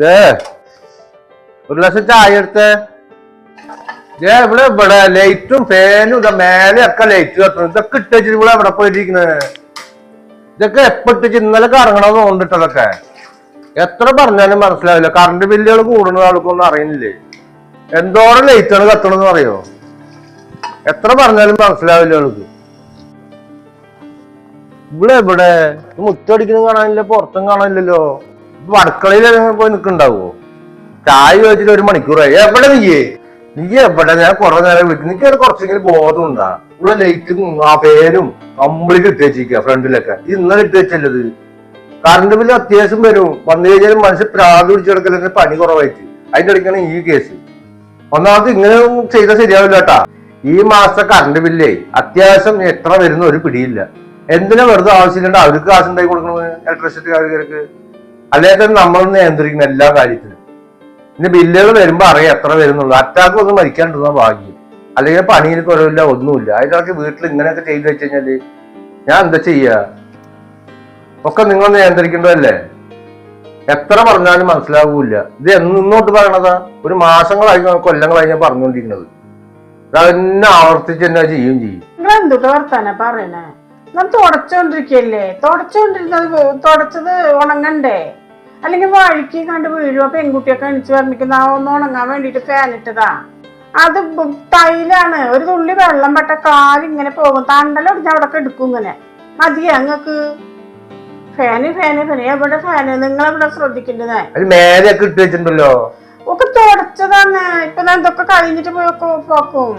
ദേ ഒരു ലക്ഷം ചായ എടുത്തേ. ദേ ഇവിടെ ഇവിടെ ലൈറ്റും ഫാനും ഇതാ മേലെ ഒക്കെ ലൈറ്റ് കത്തുന്നു ഇതൊക്കെ ഇട്ടു ഇവിടെ എവിടെ പോയിരിക്കുന്നത് ഇതൊക്കെ എപ്പോ ഇട്ടിച്ച് ഇന്നലെ കറങ്ങണമെന്ന് തോന്നിട്ടതൊക്കെ. എത്ര പറഞ്ഞാലും മനസ്സിലാവില്ല. കറണ്ട് ബില്ലുകൾ കൂടുന്ന ആൾക്കൊന്നും അറിയുന്നില്ലേ? എന്തോരം ലൈറ്റാണ് കത്തണെന്ന് പറയോ എത്ര പറഞ്ഞാലും മനസ്സിലാവില്ല ആൾക്ക്. ഇവിടെ ഇവിടെ. മുറ്റടിക്കുന്നത് കാണാനില്ല പുറത്തും കാണാനില്ലല്ലോ. അടുക്കളയിൽ പോയി നിൽക്കുന്നുണ്ടാവോ ചായ ചോദിച്ചിട്ട് ഒരു മണിക്കൂറായി എവിടെ നീയേ നീ എവിടെ? ഞാൻ കുറെ നേരം നിനക്ക് ഒരു കുറച്ചെങ്കിലും ഉണ്ടാ ഇവിടെ ലൈറ്റും ആ പേരും കംപ്ലീറ്റ് ഇട്ട് വെച്ചിരിക്കുക ഫ്രണ്ടിലൊക്കെ ഇത് ഇന്നലെ ഇട്ട് വെച്ചല്ലത്. കറണ്ട് ബില്ല് അത്യാവശ്യം വരും. വന്നു കഴിഞ്ഞാൽ മനുഷ്യൻ പ്രാതി പിടിച്ചെടുക്കലിന് പണി കുറവായിട്ട്. അതിന്റെ ഇടയ്ക്കാണ് ഈ കേസ് ഒന്നാമത് ഇങ്ങനെ ചെയ്താൽ ശരിയാവില്ല കേട്ടാ. ഈ മാസത്തെ കറണ്ട് ബില്ലേ അത്യാവശ്യം എത്ര വരുന്ന ഒരു പിടിയില്ല. എന്തിനാ വെറുതെ ആവശ്യമില്ലാണ്ട് അവർക്ക് കാശ് ഉണ്ടാക്കി കൊടുക്കണത്? ഇലക്ട്രിസിറ്റി കാര്യം തന്നെ നമ്മൾ നിയന്ത്രിക്കുന്ന എല്ലാ കാര്യത്തിലും. ഇനി ബില്ലുകൾ വരുമ്പോൾ അറിയാം എത്ര വരുന്നുള്ളൂ. അറ്റാക്ക് ഒന്നും മരിക്കാണ്ടിരുന്ന ഭാഗ്യം. അല്ലെങ്കിൽ പണിയിൽ കുറവില്ല ഒന്നുമില്ല. അതിനൊക്കെ വീട്ടിൽ ഇങ്ങനെയൊക്കെ ചെയ്തു വെച്ച് കഴിഞ്ഞാൽ ഞാൻ എന്താ ചെയ്യാ? ഒക്കെ നിങ്ങൾ നിയന്ത്രിക്കേണ്ടതല്ലേ? എത്ര പറഞ്ഞാലും മനസ്സിലാവൂല ഇത് എന്നോട്ട് പറയണതാ? ഒരു മാസങ്ങളായി കൊല്ലങ്ങളായി ഞാൻ പറഞ്ഞുകൊണ്ടിരിക്കുന്നത് അതെന്നെ ആവർത്തിച്ച് തന്നെ ചെയ്യും ചെയ്യും. പറയണേ? തുടച്ചോണ്ടിരിക്കല്ലേ? തുടച്ചോണ്ടിരുന്നത് തുടച്ചത് ഉണങ്ങണ്ടേ? അല്ലെങ്കിൽ വഴുക്കി കണ്ട് വീഴുക പെൺകുട്ടിയൊക്കെ എണിച്ച് പറഞ്ഞിരിക്കുന്ന ആ ഒന്ന് ഉണങ്ങാൻ വേണ്ടിട്ട് ഫാൻ ഇട്ടതാ. അത് തൈലാണ് ഒരു തുള്ളി വെള്ളം പെട്ട കാലിങ്ങനെ പോകും. തണ്ടലൊടിഞ്ഞ അവിടെ എടുക്കും ഇങ്ങനെ. മതിയാ നിങ്ങക്ക് ഫാന് ഫാന് ഫാന് എവിടെ ഫാന് നിങ്ങളെവിടെ എവിടെ മേലെയൊക്കെ ഇട്ട് വെച്ചിട്ടുണ്ടല്ലോ. ഒക്കെ തുടച്ചതാണ്. ഇപ്പൊ ഞാൻ ഇതൊക്കെ കഴിഞ്ഞിട്ട് പോയി ഒക്കെ ഓഫാക്കും.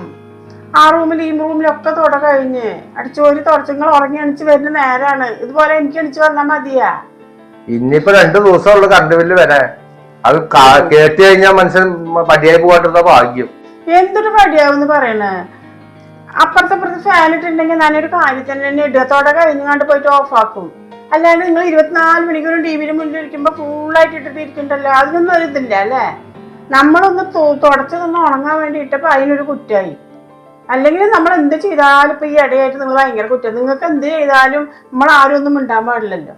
ആ റൂമിൽ ഈ റൂമിലൊക്കെ തുട കഴിഞ്ഞ്. അടിച്ചോരി തുടച്ച്. നിങ്ങൾ ഉറങ്ങി അണിച്ച് വരുന്ന നേരാണ്. ഇതുപോലെ എനിക്ക് അണിച്ച് വന്നാൽ മതിയാ? ഇനിയിപ്പോ രണ്ടു ദിവസമുള്ള കറണ്ട് ബില്ല് വരെ അത് കേട്ടി കഴിഞ്ഞാൽ മനുഷ്യൻ പടിയായി പോകാട്ടുന്ന ഭാഗ്യം. എന്തൊരു പടിയാവും പറയണേ? അപ്പുറത്തെ അപ്പുറത്ത് ഫാൻ ഇട്ടിട്ടുണ്ടെങ്കിൽ ഞാനൊരു കാര്യത്തിന് തന്നെ ഇടുക തുട കഴിഞ്ഞാണ്ട് പോയിട്ട് ഓഫ് ആക്കും. അല്ലാണ്ട് നിങ്ങൾ ഇരുപത്തിനാല് മണിക്കൂറും ടി വിയുടെ മുന്നിൽ ഇരിക്കുമ്പോൾ ഫുള്ളായിട്ട് ഇട്ടിട്ട് ഇരിക്കണ്ടല്ലോ? അതിനൊന്നും ഒരു ഇതില്ല അല്ലേ? നമ്മളൊന്ന് തുടച്ചതൊന്ന് ഉണങ്ങാൻ വേണ്ടി ഇട്ടപ്പോൾ അതിനൊരു കുറ്റമായി അല്ലെങ്കിൽ നമ്മൾ എന്ത് ചെയ്താലും ഇപ്പൊ ഈ ഇടയായിട്ട് നിങ്ങൾ ഭയങ്കര കുറ്റം. നിങ്ങൾക്ക് എന്ത് ചെയ്താലും നമ്മൾ ആരും ഒന്നും മിണ്ടാൻ പാടില്ലല്ലോ.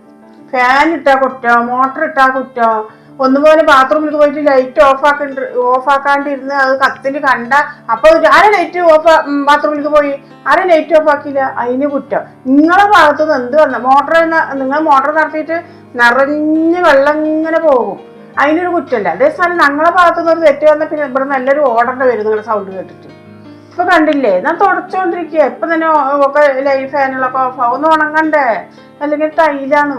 ഫാൻ ഇട്ടാ കുറ്റം മോട്ടർ ഇട്ടാ കുറ്റം. ഒന്നുപോലെ ബാത്റൂമിൽ പോയിട്ട് ലൈറ്റ് ഓഫ് ആക്കണ്ട ഓഫ് ആക്കാണ്ടിരുന്ന് അത് കത്തിന് കണ്ട അപ്പൊ ആര ലൈറ്റ് ഓഫ് ബാത്റൂമിലേക്ക് പോയി. ആര ലൈറ്റ് ഓഫ് ആക്കിയില്ല അതിന് കുറ്റം. നിങ്ങളെ ഭാഗത്തു നിന്ന് എന്ത് വന്ന മോട്ടർ നിങ്ങൾ മോട്ടർ നടത്തിയിട്ട് നിറഞ്ഞ് വെള്ളം ഇങ്ങനെ പോകും. അതിനൊരു കുറ്റമല്ല. അതേസമയം ഞങ്ങളെ ഭാഗത്തു നിന്ന് ഒരു തെറ്റ് വന്ന പിന്നെ ഇവിടെ നല്ലൊരു ഓർഡറിന്റെ വരും നിങ്ങളുടെ സൗണ്ട് കേട്ടിട്ട്. ഇപ്പൊ കണ്ടില്ലേ ഞാൻ തുടച്ചോണ്ടിരിക്കുക ഇപ്പൊ തന്നെ ഒക്കെ ലൈഫ് ഫാനുകളൊക്കെ ഓഫ് ആവും. ഒന്ന് ഉണങ്ങണ്ടേ? അല്ലെങ്കിൽ ടൈലാണ്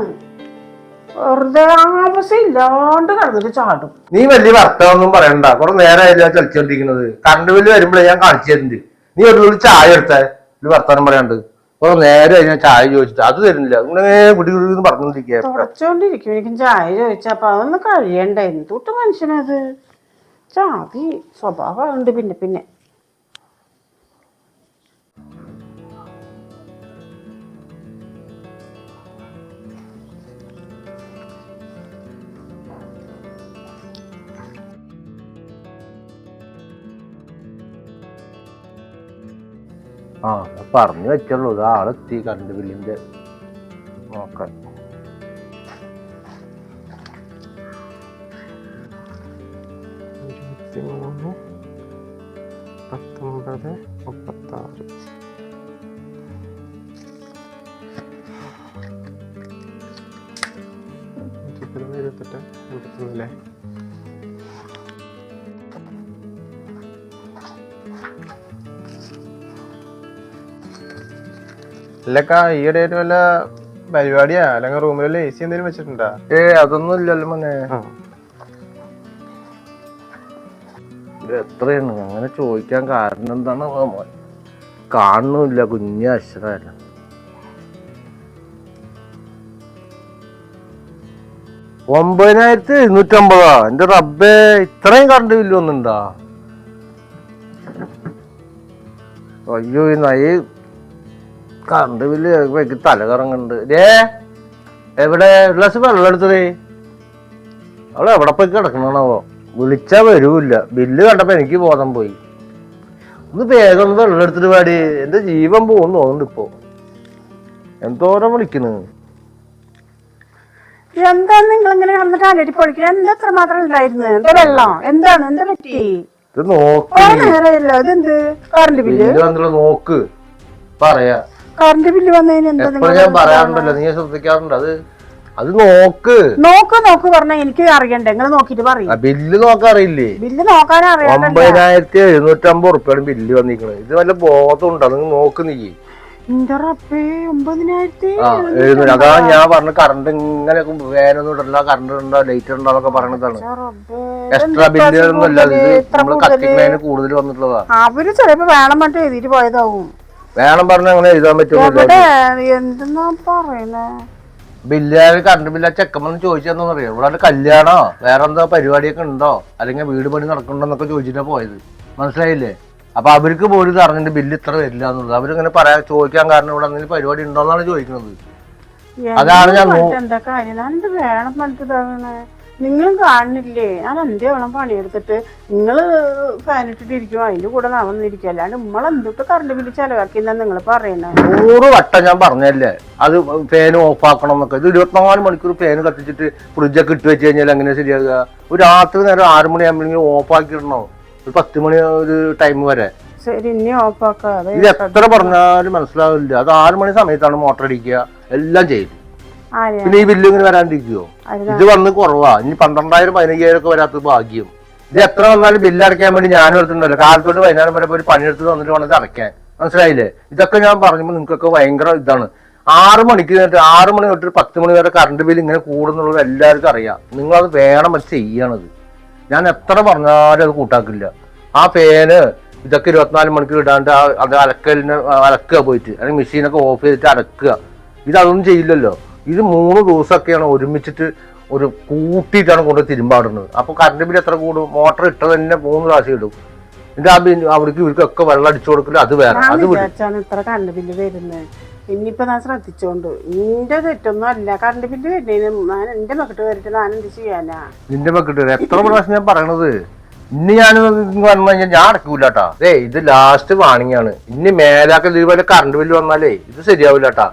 വെറുതെ ആവശ്യം ഇല്ലാണ്ട് കിടന്നിട്ട് ചാടും. നീ വലിയ വർത്തമാനൊന്നും പറയണ്ട. കുറെ നേരമായില്ല കളിച്ചോണ്ടിരിക്കുന്നത്. കറണ്ട് ബില്ല് വരുമ്പോഴേ ഞാൻ കാണിച്ചു തരുന്നുണ്ട് നീ ഒരു തുള്ളി ചായ എടുത്തേ. ഒരു വർത്തമാനം പറയാണ്ട്. കുറെ നേരമായി ഞാൻ ചായ ചോദിച്ചിട്ട്. അത് തരുന്നില്ല. ഇങ്ങനെ കുടി കുടി പറഞ്ഞോണ്ടിരിക്കും പറഞ്ഞോണ്ടിരിക്കുക. തുടച്ചോണ്ടിരിക്കും. എനിക്കും ചായ ചോദിച്ചപ്പോ അതൊന്ന് കഴിയണ്ടേ. എന്തുട്ട് മനുഷ്യനത്? ചാതി സ്വഭാവമുണ്ട് പിന്നെ പിന്നെ. ആ പറഞ്ഞു വെച്ചുള്ളൂ ആളെത്തി കറണ്ട് ബില്ലിന്റെ അല്ലക്കാ ഈയിടെ ആയിട്ട് വല്ല പരിപാടിയാ? അല്ലെങ്കിൽ റൂമിൽ എ സി എന്തെങ്കിലും വെച്ചിട്ടുണ്ടാ? ഏ അതൊന്നും ഇല്ലല്ലോ മോനെ. ഇത് എത്രയാണ്? അങ്ങനെ ചോദിക്കാൻ കാരണം എന്താണ് മോൻ? കാണുന്നില്ല കുഞ്ഞ അക്ഷരമല്ല ഒമ്പതിനായിരത്തി എഴുന്നൂറ്റമ്പതാ എന്റെ റബ്ബേ ഇത്രയും കറണ്ട് ബില്ല് ഒന്നുണ്ടാ അയ്യോ ഈ നയ കറണ്ട് ബില്ല് എനിക്ക് തല കറങ്ങുന്നുണ്ട്. രേ എവിടെ ഒരു ഗ്ലാസ് വെള്ളം എടുത്തതേ? അവൾ എവിടെ പോയി കിടക്കണോ വിളിച്ചാൽ വരൂല്ല. ബില്ല് കണ്ടപ്പോൾ എനിക്ക് ബോധം പോയി. ഒന്ന് വേഗം ഒന്ന് വെള്ളം എടുത്തിട്ട് പാടി എന്റെ ജീവൻ പോകുന്നു തോന്നുന്നുണ്ട് ഇപ്പോൾ എന്തോരം വിളിക്കുന്നു എന്താ നിങ്ങൾ ഇങ്ങനെ കിടന്നിട്ട് അലടി പൊളിക്കുന്നത് എന്താ എത്ര മാത്രം ഉണ്ടായിരുന്നു? എന്താ വെള്ളം? എന്താണ്? എന്താ പറ്റി? ഇത് നോക്ക്. നേരമല്ലോ ഇതെന്ത്? കറണ്ട് ബില്ല് ബില്ല് നോക്ക്. പറയാ. കറണ്ട് ബില്ല് വന്നതിന് എന്താ എപ്പോഴും ഞാൻ പറയാറുണ്ടല്ലോ നീ ശ്രദ്ധിക്കാറുണ്ട്. അത് അത് നോക്ക്. നോക്ക് നോക്ക് പറഞ്ഞ എനിക്ക് അറിയണ്ടേ? നിങ്ങൾ നോക്കിട്ട് പറയും. ബില്ല് ബില്ല് നോക്കാറില്ലേ ബില്ല് നോക്കാൻ അറിയാം ഒമ്പതിനായിരത്തി എഴുന്നൂറ്റമ്പത് റുപ്യാണ് ബില്ല് വന്നിരിക്കണത്. ഇത് വല്ല ബോധമുണ്ടോ? നിങ്ങൾ നോക്ക് നീ. എന്റെ റബ്ബേ ഒമ്പതിനായിരത്തി ആ എഴുന്നൂറ് അതാ ഞാൻ പറഞ്ഞ കറണ്ട് ഇങ്ങനെ വേനൊന്നും ഇടണ്ട കറണ്ട് ഉണ്ടോ ലൈറ്റ് ഉണ്ടോ എന്നൊക്കെ പറയണതാണ് റബ്ബേ, എക്സ്ട്രാ ബില്ല് ഒന്നും അല്ല ഇത് ഇത്ര നമ്മൾ കത്തിക്കുന്നതിന് കൂടുതൽ വന്നിട്ടുള്ളതാ. അവർ ചിലപ്പോ വേണം മറ്റേ എഴുതിട്ട് പോയതാവും. വേണം പറഞ്ഞ അങ്ങനെ എഴുതാൻ പറ്റുമോ? ബില്ലുകാർ കറണ്ട് ബില്ല് ചെക്കമെന്ന് ചോദിച്ചെന്നു അറിയാം ഇവിടെ കല്യാണോ? വേറെ എന്തോ പരിപാടിയൊക്കെ ഉണ്ടോ? അല്ലെങ്കിൽ വീട് പണി നടക്കണ്ടോ എന്നൊക്കെ ചോദിച്ചിട്ടാ പോയത്. മനസ്സിലായില്ലേ? അപ്പൊ അവർക്ക് പോലും ഇത് അറിഞ്ഞിട്ട് ബില്ല് ഇത്ര വരില്ല എന്നുള്ളത്. അവരിങ്ങനെ പറയാ ചോദിക്കാൻ കാരണം ഇവിടെ എന്തെങ്കിലും പരിപാടി ഉണ്ടോന്നാണ് ചോദിക്കുന്നത്. അതാണ് ഞാൻ നിങ്ങളും കാണുന്നില്ലേ? ഞാൻ എന്തേ വേണം പണിയെടുത്തിട്ട്? ഫാൻ ഇട്ടിട്ട് ഇരിക്കും അതിന്റെ കൂടെ ഞാൻ വന്നിരിക്കും അല്ലാണ്ട് നമ്മൾ എന്തൊക്കെ കറണ്ട് ബില്ല് ചെലവാക്കിയെന്നാ നിങ്ങൾ പറയുന്നത് നൂറ് വട്ടം ഞാൻ പറഞ്ഞല്ലേ? അത് ഫാൻ ഓഫ് ആക്കണം എന്നൊക്കെ ഇത് ഇരുപത്തിനാല് മണിക്കൂർ ഫാൻ കത്തിച്ചിട്ട് ഫ്രിഡ്ജൊക്കെ ഇട്ട് വെച്ച് കഴിഞ്ഞാൽ എങ്ങനെ ശരിയാകുക? ഒരു രാത്രി നേരം ആറ് മണിയാകുമ്പോഴെങ്കിൽ ഓഫ് ആക്കിയിടണോ ഒരു പത്ത് മണി ഒരു ടൈം വരെ. ശരി ഇനി ഓഫ് ആക്കാതെ ഇത് എത്ര പറഞ്ഞാലും മനസ്സിലാവില്ല. അത് ആറ് മണി സമയത്താണ് മോട്ടർ അടിക്കുക. എല്ലാം ചെയ്യും. പിന്നെ ഈ ബില്ല് ഇങ്ങനെ വരാണ്ടിരിക്കുവോ? ഇത് വന്ന് കുറവാ. ഇനി പന്ത്രണ്ടായിരം പതിനയ്യായിരം ഒക്കെ വരാത്തത് ഭാഗ്യം. ഇത് എത്ര വന്നാലും ബില്ല് അടയ്ക്കാൻ വേണ്ടി ഞാനും എടുത്തിട്ടുണ്ടല്ലോ കാലത്തോട്ട് വൈകുന്നേരം വരെ പോയി പണിയെടുത്ത് വന്നിട്ട് വേണം ഇത് അടയ്ക്കാൻ. മനസ്സിലായില്ലേ? ഇതൊക്കെ ഞാൻ പറഞ്ഞപ്പോൾ നിങ്ങൾക്കൊക്കെ ഭയങ്കര ഇതാണ്. ആറ് മണിക്ക് നേരിട്ട് ആറ് മണി തൊട്ട് പത്ത് മണി വരെ കറണ്ട് ബില്ല് ഇങ്ങനെ കൂടുന്നുള്ളത് എല്ലാവർക്കും അറിയാം. നിങ്ങൾ അത് വേണം അത് ചെയ്യണത്. ഞാൻ എത്ര പറഞ്ഞാലും അത് കൂട്ടാക്കില്ല. ആ ഫേന് ഇതൊക്കെ ഇരുപത്തിനാല് മണിക്കൂർ ഇടാണ്ട് അത് അലക്കലിന് അലക്കുക പോയിട്ട്. അല്ലെങ്കിൽ മെഷീനൊക്കെ ഓഫ് ചെയ്തിട്ട് അലക്കുക ഇതൊന്നും ചെയ്യില്ലല്ലോ. ഇത് മൂന്ന് ദിവസമൊക്കെയാണ് ഒരുമിച്ചിട്ട് ഒരു കൂട്ടിയിട്ടാണ് കൊണ്ട് തിരുമ്പാടുന്നത്. അപ്പോൾ കറണ്ട് ബില്ല് എത്ര കൂടും? മോട്ടർ ഇട്ടത് തന്നെ മൂന്ന് പ്രാവശ്യം ഇടും എന്നിട്ട് ആ ബില്ല് അവിടേക്ക് ഇവർക്കൊക്കെ വെള്ളം അടിച്ചു കൊടുക്കില്ല അത് വേറെ. അത് വിടും. വിചാരിച്ചാണ് ഇത്ര കറണ്ട് ബില്ല് വരുന്നത് ഇനിയിപ്പോ ഞാൻ ശ്രദ്ധിച്ചോണ്ട്. നിന്റെ തെറ്റൊന്നും അല്ല. കറണ്ട് ബില്ല് വരുന്നതിന് ഞാൻ എന്റെ മക്കിട്ട് വരട്ടെ ഞാൻ എന്ത് ചെയ്യാനാ? നിന്റെ മക്കിട്ട് എത്ര പ്രാവശ്യം ഞാൻ പറയണത്? ഇനി ഞാൻ വന്നു കഴിഞ്ഞാൽ ഞാൻ അടക്കൂലാട്ടാ. ഏ ഇത് ലാസ്റ്റ് വാണിംഗ് ആണ്. ഇനി മേലാക്കൽ ഇതുപോലെ കറണ്ട് ബില്ല് വന്നാലേ ഇത് ശരിയാവില്ല കേട്ടാ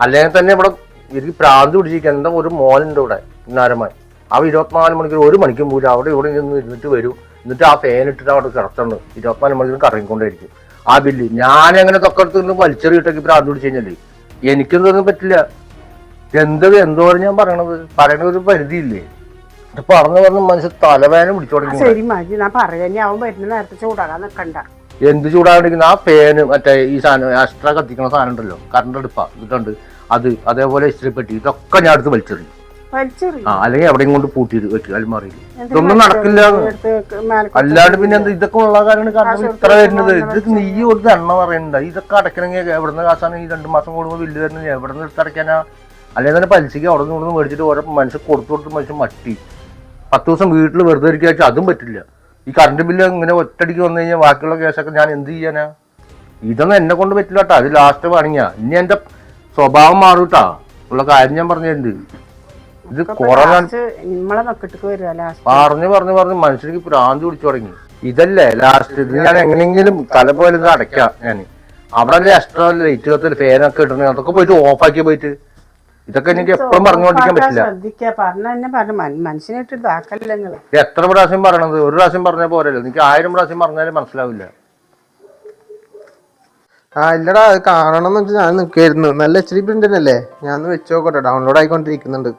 അല്ലെങ്കിൽ തന്നെ ഇവിടെ എനിക്ക് പ്രാന്ത് പിടിച്ചിരിക്കാൻ എന്താ ഒരു മോനുണ്ട് ഇവിടെ ഇന്നാരമായി അവ ഇരുപത്തിനാല് മണിക്കൂർ ഒരു മണിക്കും പോലും അവിടെ ഇവിടെ നിന്ന് ഇരുന്നിട്ട് വരും. എന്നിട്ട് ആ ഫാൻ ഇട്ടിട്ട് അവിടെ കിടത്തുണ്ട് ഇരുപത്തിനാല് മണിക്കൂർ കറങ്ങിക്കൊണ്ടേയിരിക്കും. ആ ബില്ല്. ഞാൻ അങ്ങനെ തൊക്കടുത്ത് നിന്ന് വലിച്ചെറിയിട്ടൊക്കെ പ്രാന്ത് പിടിച്ചു കഴിഞ്ഞാൽ എനിക്കൊന്നും പറ്റില്ല. എന്തത് എന്തോരം ഞാൻ പറയണത്? പറയണ ഒരു പരിധിയില്ലേ? പറഞ്ഞു പറഞ്ഞ് മനുഷ്യ തലവേദന പിടിച്ചു തുടങ്ങി ശരി മാജി ഞാൻ അവൻ വരുന്ന നേരത്തെ ചൂടാകാൻ നിൽക്കണ്ട. എന്ത് ചൂടാകണ്ടിരിക്കുന്ന ആ ഫേന് മറ്റേ ഈ സാധനം എക്സ്ട്രാ കത്തിക്കണ സാധനം ഉണ്ടല്ലോ. കറണ്ട് അടുപ്പാ. ഇതുണ്ട്. അത് അതേപോലെ ഇസ്തിരിപ്പെട്ടി ഇതൊക്കെ ഞാൻ അടുത്ത് വലിച്ചെറിഞ്ഞു. വലിച്ചെറി ആ അല്ലെങ്കിൽ എവിടെയും കൊണ്ട് പൂട്ടി വെച്ചു അൽമാറിയിൽ ഇതൊന്നും നടക്കില്ല. അല്ലാണ്ട് പിന്നെ എന്താ ഇതൊക്കെ ഉള്ള കാര്യമാണ് കാരണം ഇത്ര വരുന്നത്. ഇത് നീ ഒരു എണ്ണ പറയണ്ട. ഇതൊക്കെ അടയ്ക്കണമെങ്കിൽ എവിടുന്ന് കാശാണ് ഈ രണ്ട് മാസം കൂടുമ്പോൾ ബില്ല് തരുന്നത് എവിടെ നിന്ന് എടുത്ത് അടയ്ക്കാനാ? അല്ലെങ്കിൽ തന്നെ പലിശയ്ക്ക് അവിടെ നിന്ന് മേടിച്ചിട്ട് ഓരോ മനുഷ്യൻ കൊടുത്തു കൊടുത്ത് മനുഷ്യൻ മട്ടി പത്ത് ദിവസം വീട്ടിൽ വെറുതെ ഇരിക്കുക വെച്ചാൽ അതും പറ്റില്ല. ഈ കറണ്ട് ബില്ല് ഇങ്ങനെ ഒറ്റടിക്ക് വന്നു കഴിഞ്ഞാൽ ബാക്കിയുള്ള കേസൊക്കെ ഞാൻ എന്ത് ചെയ്യാനാ? ഇതൊന്നും എന്നെ കൊണ്ട് പറ്റില്ല കേട്ടോ. അത് ലാസ്റ്റ് പണിയാ ഇനി എന്റെ സ്വഭാവം മാറൂട്ടാ. ഉള്ള കാര്യം ഞാൻ പറഞ്ഞിട്ടുണ്ട്. ഇത് കൊറോണ പറഞ്ഞു നമ്മളെ വരിക ലാസ്റ്റ് പറഞ്ഞു പറഞ്ഞു പറഞ്ഞു മനുഷ്യർക്ക് പ്രാന്തി പിടിച്ചു തുടങ്ങി. ഇതല്ലേ ലാസ്റ്റ് ഇത് ഞാൻ എങ്ങനെയെങ്കിലും തല പോലെ അടയ്ക്കാം ഞാൻ അവിടെ എക്സ്ട്രാ ലൈറ്റ് കത്തിൽ ഫാനൊക്കെ ഇടണേ അതൊക്കെ പോയിട്ട് ഓഫ് ആക്കി പോയിട്ട്. ഇതൊക്കെ എനിക്ക് എപ്പോഴും പറഞ്ഞുകൊണ്ടിരിക്കാൻ പറ്റില്ല. പറഞ്ഞ തന്നെ പറഞ്ഞു. മനുഷ്യനായിട്ട് ഇതാക്കല്ല നിങ്ങൾ. ഇത് എത്ര പ്രാവശ്യം പറയണത് ഒരു പ്രാവശ്യം പറഞ്ഞ പോരല്ലോ. എനിക്ക് ആയിരം പ്രാവശ്യം പറഞ്ഞാലും മനസ്സിലാവില്ല. ആ ഇല്ലടാ അത് കാണണം എന്ന് വെച്ചാൽ ഞാൻ നിൽക്കായിരുന്നു നല്ല എച്ച് ഡി പ്രിന്റ് അല്ലേ ഞാൻ വെച്ച് നോക്കട്ടെ. ഡൗൺലോഡ് ആയിക്കൊണ്ടിരിക്കുന്നുണ്ട്.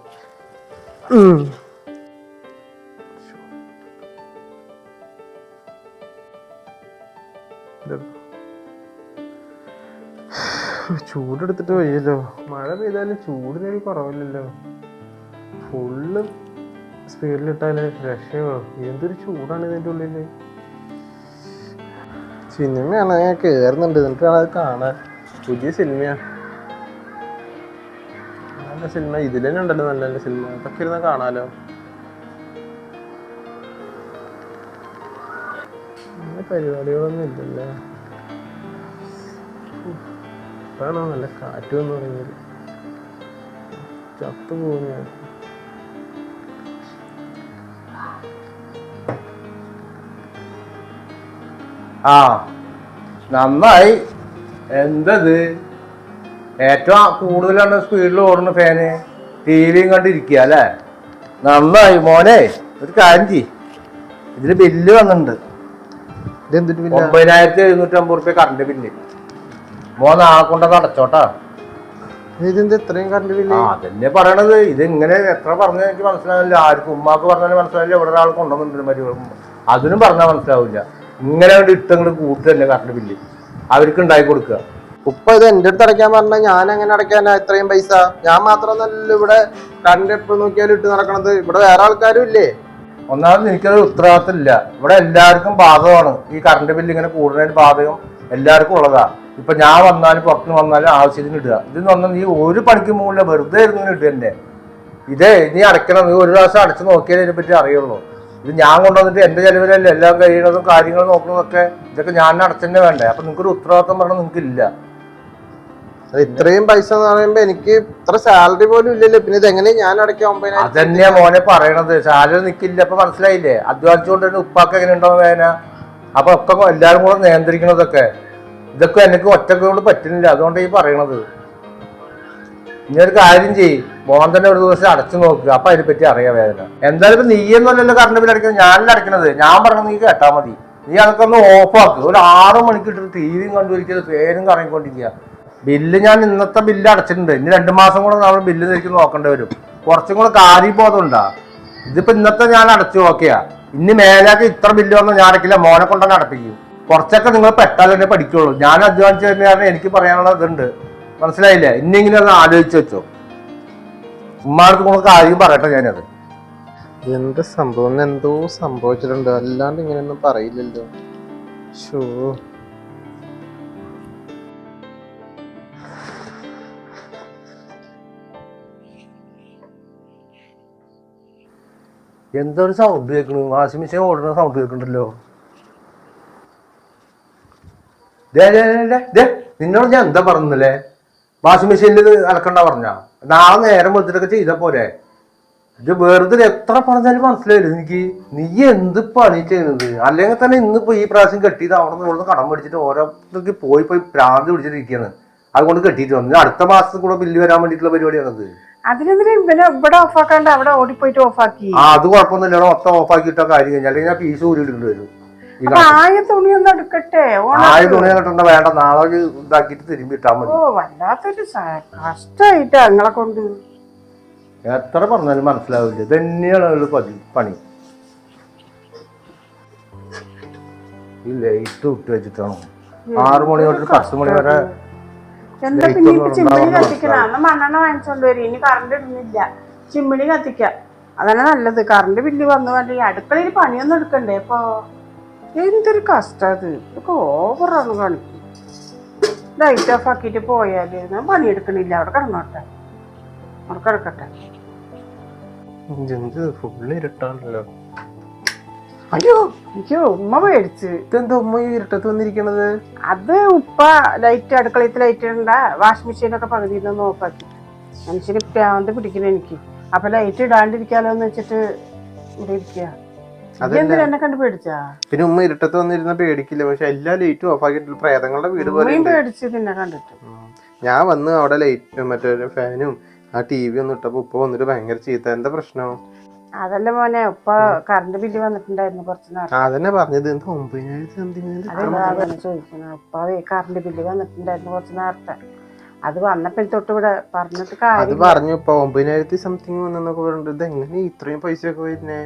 ചൂടെടുത്തിട്ട് വയ്യല്ലോ മഴ പെയ്താലും ചൂടിനൊരു കുറവില്ലല്ലോ. ഫുള്ള് സ്പീഡിലിട്ടാൽ രക്ഷയോ എന്തൊരു ചൂടാണ് ഇതിന്റെ ഉള്ളിൽ. സിനിമയാണ് ഞാൻ കേറുന്നുണ്ട്. എന്നിട്ട് അത് കാണാൻ പുതിയ സിനിമയാണ് നല്ല സിനിമ. ഇതിൽ തന്നെ ഉണ്ടല്ലോ നല്ല നല്ല സിനിമ. അതൊക്കെ ഇരുന്ന് കാണാലോ. പരിപാടികളൊന്നും ഇല്ലല്ലേ. ഇപ്പോഴാണോ നല്ല കാറ്റ് എന്ന് പറയുന്നത് ചത്തു പോകുന്ന ആ നന്നായി എന്തത്? ഏറ്റവും കൂടുതലാണ് സ്പീഡിൽ ഓടുന്ന ഫാന് ടി വിയും കണ്ടിരിക്കുക അല്ലേ? നന്നായി മോനെ ഒരു കാര്യം ചെയ് ഇതിൽ ബില്ല് വന്നിട്ടുണ്ട്. ഇതെന്തിട്ട് പിന്നെ ഒമ്പതിനായിരത്തി എഴുന്നൂറ്റി അമ്പത് റുപ്യ കറണ്ട് ബില്ല് മോൻ നാളെ കൊണ്ടത് അടച്ചോട്ടാ. ഇതെന്ത് ഇത്രയും കറണ്ട് ബില്ല് അതന്നെ പറയണത്. ഇത് ഇങ്ങനെ എത്ര പറഞ്ഞ എനിക്ക് മനസ്സിലാവില്ല ആർക്കും ഉമ്മാക്ക് പറഞ്ഞാലും മനസ്സിലാവില്ല. ഇവിടെ ഒരാൾ കൊണ്ടുവന്നിട്ടുണ്ട് മരി അതിനും പറഞ്ഞാൽ മനസ്സിലാവില്ല. ഇങ്ങനെ ഇട്ടങ്ങോട്ട് കൂട്ട് തന്നെ കറണ്ട് ബില്ല് അവർക്ക് ഉണ്ടാക്കി കൊടുക്കുക ഉപ്പ ഇത് എന്റെ അടുത്ത് അടയ്ക്കാൻ പറഞ്ഞാൽ ഞാൻ എങ്ങനെ അടയ്ക്കാനാ ഇത്രയും പൈസ? ഞാൻ മാത്രമൊന്നല്ല ഇവിടെ കറണ്ട് എപ്പോഴും നോക്കിയാലും ഇട്ട് നടക്കണത്. ഇവിടെ വേറെ ആൾക്കാരും ഇല്ലേ? ഒന്നാമത് എനിക്കത് ഉത്തരവാദിത്തമില്ല. ഇവിടെ എല്ലാവർക്കും ബാധകമാണ്. ഈ കറണ്ട് ബില്ല് ഇങ്ങനെ കൂടുതലായിട്ട് ബാധകം എല്ലാവർക്കും ഉള്ളതാ. ഇപ്പൊ ഞാൻ വന്നാലും പുറത്തുനിന്ന് വന്നാലും ആവശ്യത്തിന് ഇടുക. ഇതെന്ന് പറഞ്ഞാൽ നീ ഒരു പണിക്ക് മുകളിൽ വെറുതെ ഇരുന്നു ഇങ്ങനെ ഇടുക എന്നെ ഇതേ നീ അടയ്ക്കണം. നീ ഒരു പ്രാവശ്യം അടച്ചു നോക്കിയാലേ ഇതിനെ പറ്റി അറിയുള്ളൂ. ഇത് ഞാൻ കൊണ്ടുവന്നിട്ട് എന്റെ ചെലവിലല്ലേ എല്ലാം കഴിയണതും കാര്യങ്ങൾ നോക്കുന്നതൊക്കെ ഇതൊക്കെ ഞാൻ അടച്ചന്നെ വേണ്ടേ? അപ്പൊ നിങ്ങൾക്ക് ഒരു ഉത്തരവാദിത്തം പറഞ്ഞാൽ നിങ്ങൾക്ക് ഇല്ല അത് ഇത്രയും പൈസ എന്ന് പറയുമ്പോ എനിക്ക് ഇത്ര സാലറി പോലും ഇല്ലല്ലോ. പിന്നെ ഇത് എങ്ങനെ ഞാൻ അടയ്ക്കാൻ ഒമ്പതിനായിരം അതന്നെയാ മോനെ പറയണത്. സാലറി നിക്കില്ല. അപ്പൊ മനസ്സിലായില്ലേ? അധ്വാനിച്ചുകൊണ്ട് തന്നെ ഉപ്പാക്ക് എങ്ങനെ ഉണ്ടാവും വേന അപ്പൊ ഒക്കെ എല്ലാരും കൂടെ നിയന്ത്രിക്കണതൊക്കെ ഇതൊക്കെ എനിക്ക് ഒറ്റക്കൊണ്ട് പറ്റുന്നില്ല. അതുകൊണ്ട് ഈ പറയണത്. ഇനി ഒരു കാര്യം ചെയ്യ്. മോൻ തന്നെ ഒരു ദിവസം അടച്ചു നോക്കുക അപ്പൊ അതിനെ പറ്റി അറിയാം വേദന. എന്തായാലും നീ എന്നല്ലല്ലോ കറണ്ട് ബില്ല് അടിക്കുന്നത് ഞാനല്ല അടയ്ക്കണത്? ഞാൻ പറഞ്ഞത് നീ കേട്ടാ മതി. നീ അതൊക്കെ ഒന്ന് ആക്കുക ഒരു ആറ് മണിക്ക് ഇട്ടിട്ട് ടി വിയും കണ്ടുപിടിക്കുന്നത് പേരും കറങ്ങിക്കൊണ്ടിരിക്കുക. ബില്ല് ഞാൻ ഇന്നത്തെ ബില്ല് അടച്ചിട്ടുണ്ട്. ഇനി രണ്ട് മാസം കൂടെ നമ്മൾ ബില്ല് തിരിച്ച് നോക്കേണ്ടി വരും. കുറച്ചും കൂടെ കാര്യബോധം ഉണ്ടാ ഇതിപ്പോ ഇന്നത്തെ ഞാൻ അടച്ചു നോക്കിയാ. ഇനി മേലാക്ക് ഇത്ര ബില്ല് വന്നാൽ ഞാൻ അടക്കില്ല മോനെ കൊണ്ടുതന്നെ അടപ്പിക്കും. കുറച്ചൊക്കെ നിങ്ങൾ പെട്ടാൽ തന്നെ പഠിക്കുള്ളൂ. ഞാൻ അധ്വാനിച്ചു തന്നെയാണ് എനിക്ക് പറയാനുള്ള ഇതുണ്ട്. മനസ്സിലായില്ലേ? ഇന്നെങ്കിലും ഒന്ന് ആലോചിച്ച് വെച്ചോ. ഉമ്മാർക്ക് കൂടെ കാര്യം പറയട്ടെ ഞാനത്. എന്ത് സംഭവം? ഇന്ന് എന്തോ സംഭവിച്ചിട്ടുണ്ട്. അല്ലാണ്ട് ഇങ്ങനെയൊന്നും പറയില്ലല്ലോ. ഷോ എന്തൊരു സൗണ്ട് കേൾക്കണു വാഷിംഗ് മെഷീൻ ഓടുന്ന സൗണ്ട് കേൾക്കണ്ടല്ലോ. നിന്നോട് ഞാൻ എന്താ പറഞ്ഞല്ലേ? വാഷിംഗ് മെഷീനിൽ അലക്കണ്ട പറഞ്ഞ? നാളെ നേരം വെച്ചിട്ടൊക്കെ ചെയ്താ പോരെ. ഇത് വെറുതെ എത്ര പറഞ്ഞാലും മനസ്സിലായില്ല എനിക്ക് നീ എന്ത് പണി ചെയ്യുന്നത് അല്ലെങ്കിൽ തന്നെ ഇന്നിപ്പോ ഈ പ്രാവശ്യം കെട്ടിയത് അവിടെ നിന്ന് കടം പിടിച്ചിട്ട് ഓരോരുത്തർക്ക് പോയി പോയി പ്രാന്തി പിടിച്ചിട്ടിരിക്കുകയാണ് അതുകൊണ്ട് കെട്ടിയിട്ട് വന്നു. അടുത്ത മാസം കൂടെ ബില്ല് വരാൻ വേണ്ടിയിട്ടുള്ള പരിപാടിയാണത്. അതിനെന്തിനാ ഇവനെ ഇവിടെ ഓഫാക്കാണ്ട് അവിടെ ഓടിപ്പോയിട്ട് ഓഫാക്കി ആ അത് കുഴപ്പമൊന്നുമില്ല. മൊത്തം ഓഫാക്കിയിട്ടോ കാര്യം കഴിഞ്ഞാൽ അല്ലെങ്കിൽ ഞാൻ കൂടി ഇടേണ്ടി വരും. ആയ തുണിയൊന്നും ഒന്ന് എടുക്കട്ടെ ഓണം ആയ തുണി കിട്ടണ്ട വേണ്ട. നാളെ ഇതാക്കിട്ട് തിരുമ്പിട്ടാ തിരുമ്പി മതി. ഓ വല്ലാത്തൊരു സ- ഞങ്ങളെ കൊണ്ട്. എത്ര പറഞ്ഞാലും മനസ്സിലാവില്ല. തന്നെയാണ് അവരുടെ പതി പണി. ഈ ലൈറ്റ് ഇട്ട് വെച്ചിട്ടാണോ? ആറു മണി തൊട്ട് പത്ത് മണി വരെ എന്താ പിന്നെ ഇപ്പൊ ചിമ്മിണി കത്തിക്കാം അന്ന് മണ്ണെണ്ണ വാങ്ങിച്ചോണ്ട് വരും. ഇനി കറണ്ട് ഇടുന്നില്ല. ചിമ്മിണി കത്തിക്കാം. അതന്നെ നല്ലത്. കറണ്ട് ബില്ല് വന്നു വേണ്ട അടുക്കളയിൽ പണിയൊന്നും എടുക്കണ്ടേ ഇപ്പൊ? എന്തൊരു കഷ്ടത്. ഇതൊക്കെ ഓവറാണ് കാണിക്കും ലൈറ്റ് ഓഫ് ആക്കിയിട്ട് പോയാൽ ഞാൻ പണിയെടുക്കണില്ല. അവിടെ കിടന്നോട്ടെ. അവിടെ കിടക്കട്ടെ. എന്ത് ഫുള്ള് ഇരുട്ടാണല്ലോ. അയ്യോ അയ്യോ ഉമ്മ മേടിച്ച് ഇതെന്താ ഉമ്മ ഈ ഇരുട്ടത്ത് വന്നിരിക്കണത്? അത് ഉപ്പ ലൈറ്റ് അടുക്കളയത്ത് ലൈറ്റ് ഇടണ്ട. വാഷിംഗ് മെഷീനൊക്കെ പകുതിയിൽ നിന്ന് ഓഫാക്കി മനുഷ്യന് പ്രാന്ത് പിടിക്കണ എനിക്ക്. അപ്പൊ ലൈറ്റ് ഇടാണ്ടിരിക്കാലോ എന്ന് വെച്ചിട്ട് ഇവിടെ ഇരിക്കുക എന്നെ കണ്ട് പേടിച്ചാ പിന്നെ ഉമ്മ ഇരുട്ടത്ത് വന്നിരുന്ന പേടിക്കില്ല. പക്ഷെ എല്ലാ ലൈറ്റും ഓഫ് ആക്കിയിട്ടില്ല പ്രേതങ്ങളുടെ വീട് പോലെ ഉമ്മയും പേടിച്ച് നിന്നെ കണ്ടിട്ട്. ഞാൻ വന്ന് അവിടെ ലൈറ്റ് മറ്റേ ഫാനും ആ ടി വി ഒന്നും ഇട്ടപ്പോ ഉപ്പ വന്നിട്ട് ഭയങ്കര ചീത്ത. എന്താ പ്രശ്നം? അതല്ല മോനെ ഉപ്പ കറണ്ട് ബില്ല് വന്നിട്ടുണ്ടായിരുന്നു കുറച്ച് നേരം അതന്നെ പറഞ്ഞത്. എന്താ ഒമ്പതിനായിരത്തി ചോദിക്കണം കറണ്ട് ബില്ല് വന്നിട്ടുണ്ടായിരുന്നു കുറച്ച് നേരത്തെ അത് വന്നപ്പോ തൊട്ട് ഇവിടെ പറഞ്ഞിട്ട് അത് പറഞ്ഞു ഇപ്പൊ ഒമ്പതിനായിരത്തി സംതിങ് വന്നെന്നൊക്കെ പറഞ്ഞിട്ട് ഇത് എങ്ങനെ ഇത്രയും പൈസ ഒക്കെ വരുന്നേ?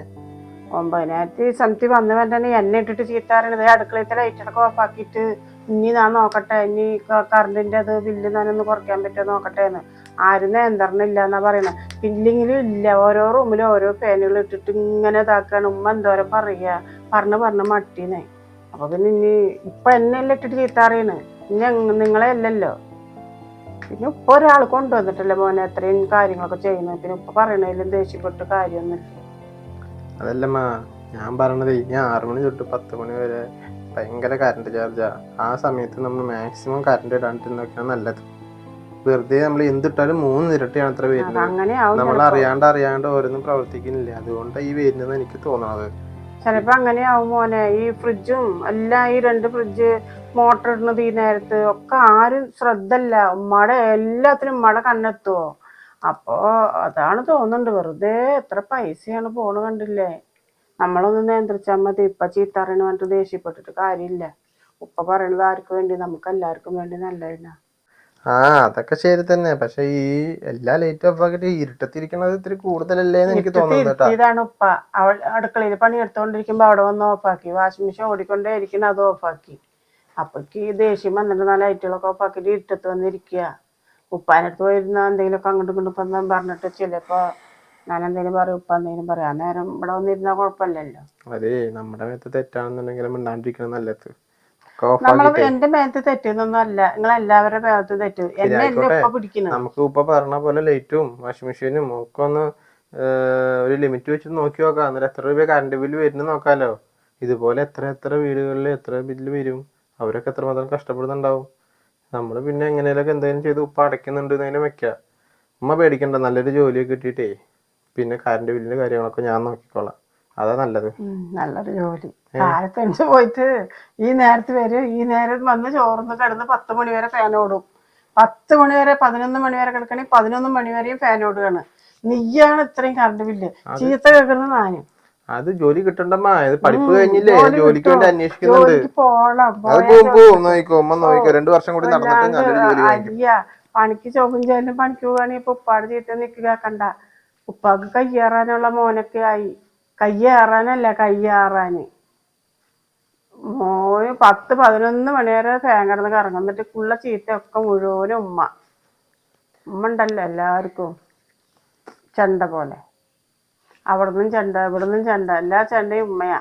ഒമ്പതിനായിരത്തി സംതിങ് വന്നവൻ തന്നെ എന്നെ ഇട്ടിട്ട് ചീത്താറണത് അടുക്കളയത്തെ ലൈറ്റടക്കം ഓഫാക്കിയിട്ട് ഇനി ഞാൻ നോക്കട്ടെ ഇനി കറണ്ടിന്റെ അത് ബില്ല് ഞാനൊന്ന് കുറയ്ക്കാൻ പറ്റുമോ നോക്കട്ടെ എന്ന്. ആരും നിയന്ത്രണമില്ല എന്നാ പറയുന്നത് ബില്ലിങ്ങിലും ഇല്ല. ഓരോ റൂമിലും ഓരോ ഫാനുകൾ ഇട്ടിട്ട് ഇങ്ങനെ ഇതാക്കാണ്. ഉമ്മ എന്തോരം പറയുക പറഞ്ഞ് പറഞ്ഞ് മട്ടീനെ അപ്പൊ പിന്നെ ഇനി ഇപ്പൊ എന്നെല്ലാം ഇട്ടിട്ട് ചീത്താറിയാണ് ഇനി നിങ്ങളെ അല്ലല്ലോ. പിന്നെ ഇപ്പൊ ഒരാൾ കൊണ്ടുവന്നിട്ടല്ലേ മോനെ അത്രയും കാര്യങ്ങളൊക്കെ ചെയ്യുന്നത്. പിന്നെ ഇപ്പൊ പറയണതിലും ദേഷ്യപ്പെട്ട് കാര്യമൊന്നുമില്ല. അതല്ലമ്മ ഞാൻ പറഞ്ഞത് ഇനി ആറു മണി തൊട്ട് പത്ത് മണി വരെ ഭയങ്കര കറണ്ട് ചാർജാ ആ. സമയത്ത് നമ്മൾ മാക്സിമം കറണ്ട് ഇടാണ്ടിരുന്നൊക്കെയാണ് നല്ലത്. വെറുതെ നമ്മൾ എന്തിട്ടാലും മൂന്ന് ഇരട്ടിയാണ് അത്ര വരുന്നത്. നമ്മൾ. അറിയാണ്ട് അറിയാണ്ട് ഓരോന്നും പ്രവർത്തിക്കുന്നില്ല. അതുകൊണ്ടാണ് ഈ വരുന്നത് എനിക്ക് തോന്നുന്നത് ചിലപ്പോ അങ്ങനെ ആവും മോനെ. ഈ ഫ്രിഡ്ജും എല്ലാം ഈ രണ്ട് ഫ്രിഡ്ജ് മോട്ടർ ഇടുന്നത് ഈ നേരത്ത് ഒക്കെ ആരും ശ്രദ്ധല്ല ഉമ്മയുടെ എല്ലാത്തിനും ഉമ്മയുടെ കണ്ണെത്തുവോ? അപ്പോ അതാണ് തോന്നുന്നുണ്ട്. വെറുതെ എത്ര പൈസയാണ് പോണ് കണ്ടില്ലേ? നമ്മളൊന്ന് നിയന്ത്രിച്ചാൽ മതി. ഇപ്പൊ ചീത്തറിന് പറഞ്ഞിട്ട് ദേഷ്യപ്പെട്ടിട്ട് കാര്യമില്ല. ഉപ്പ പറയണത് ആർക്ക് വേണ്ടി? നമുക്ക് എല്ലാവർക്കും വേണ്ടി നല്ലതിനാ. ആ അതൊക്കെ ശരി തന്നെ. പക്ഷെ ഈ എല്ലാ ലൈറ്റ് ഓഫ് ആക്കിട്ട് ഇരുട്ടത്തിരിക്കണത് ഇത്തിരി കൂടുതലല്ലേ എന്ന് എനിക്ക് തോന്നുന്നു കേട്ടാ. ഇതാണ് ഉപ്പ. അവൾ അടുക്കളയിൽ പണി എടുത്തോണ്ടിരിക്കുമ്പോ അവിടെ വന്ന് ഓഫാക്കി. വാഷിംഗ് മെഷീൻ ഓടിക്കൊണ്ടേ ഇരിക്കുന്ന അത് ഓഫാക്കി. അപ്പൊക്ക് ഈ ദേഷ്യം വന്നിട്ട് നാല് ലൈറ്റുകളൊക്കെ ഓഫാക്കിട്ട് ഇരുട്ടത്ത് വന്നിരിക്കുക ഉപ്പാനടുത്ത് പോയിരുന്ന എന്തെങ്കിലുമൊക്കെ അങ്ങോട്ടും ഇങ്ങോട്ടും ഇപ്പം പറഞ്ഞിട്ട് ചിലപ്പോ ഞാൻ എന്തെങ്കിലും പറയും ഉപ്പ എന്തെങ്കിലും പറയാം. നേരം ഇവിടെ വന്നിരുന്നാൽ കുഴപ്പമില്ലല്ലോ. അതേ നമ്മുടെ മേത്ത് തെറ്റാണെന്നുണ്ടെങ്കിൽ മിണ്ടാണ്ടിരിക്കണം നല്ലത്. നമ്മൾ എന്റെ മേത്ത് തെറ്റുന്നൊന്നും അല്ല. നിങ്ങൾ എല്ലാവരുടെ മേത്ത് തെറ്റു. എന്നെ എന്റെ ഉപ്പ പിടിക്കുന്നത് നമുക്ക് ഉപ്പ പറഞ്ഞ പോലെ ലൈറ്റും വാഷിംഗ് മെഷീനും ഒക്കെ ഒന്ന് ഒരു ലിമിറ്റ് വെച്ച് നോക്കി നോക്കാം. അന്നേരം എത്ര രൂപ കറണ്ട് ബില്ല് വരുന്നു നോക്കാലോ. ഇതുപോലെ എത്ര എത്ര വീടുകളിൽ എത്ര ബില്ല് വരും. അവരൊക്കെ എത്രമാത്രം കഷ്ടപ്പെടുന്നുണ്ടാവും. നമ്മൾ പിന്നെ എങ്ങനെയൊക്കെ എന്തെങ്കിലും ചെയ്ത് ഉപ്പ അടയ്ക്കുന്നുണ്ട് എന്നതിനും വെക്കുക ഉമ്മ പേടിക്കണ്ട നല്ലൊരു ജോലിയൊക്കെ കിട്ടിയിട്ടേ പിന്നെ കറണ്ട് ബില്ലിന്റെ കാര്യങ്ങളൊക്കെ ഞാൻ നോക്കിക്കോളാം. അതാ നല്ലത്. നല്ലൊരു ജോലി. കാലത്ത് എണിച്ച് പോയിട്ട് ഈ നേരത്ത് വരും ഈ നേരം വന്ന് ചോർന്ന് കിടന്ന് പത്ത് മണി വരെ ഫാൻ ഓടും. പത്ത് മണി വരെ പതിനൊന്ന് മണി വരെ കിടക്കണെങ്കിൽ പതിനൊന്ന് മണി വരെയും ഫാൻ ഓടുകയാണ്. നീയാണ് ഇത്രയും കറണ്ട് ബില്ല്. ചീത്ത കേൾക്കുന്നത് നാനും അത് ജോലി കിട്ടണ്ടമ്മാ. ഇത് പഠിപ്പ് കഴിഞ്ഞില്ലേ? ജോലി ജോലിക്ക് വേണ്ടി. അന്വേഷിക്കുന്നുണ്ട്. അത് പോവും പോവും. നോക്കിക്കോ ഉമ്മ നോക്കിക്കോ. രണ്ടു വർഷം കൂടി നടന്നിട്ട് അല്ലാണ്ട് നല്ലൊരു ജോലി വാങ്ങിക്കും. അയ്യ പണിക്ക് ചോക്കും ചേലും പണിക്ക് പോവുകയാണെങ്കിൽ ഇപ്പൊ ഉപ്പാട് ചീത്ത നിൽക്കുക കണ്ട ഉപ്പാക്ക് കയ്യേറാനുള്ള മോനൊക്കെ ആയി. കയ്യേറാനല്ല കയ്യേറാന്. മോന് പത്ത് പതിനൊന്ന് മണി വരെ കിടന്ന് കറങ്ങും. എന്നിട്ട് ഉള്ള ചീത്തയൊക്കെ മുഴുവനും ഉമ്മ. ഉമ്മ ഉണ്ടല്ലോ എല്ലാവർക്കും. ചെണ്ട പോലെ. അവിടെ നിന്നും ചെണ്ട ഇവിടുന്നും ചെണ്ട എല്ലാ ചെണ്ടയും ഉമ്മയാ.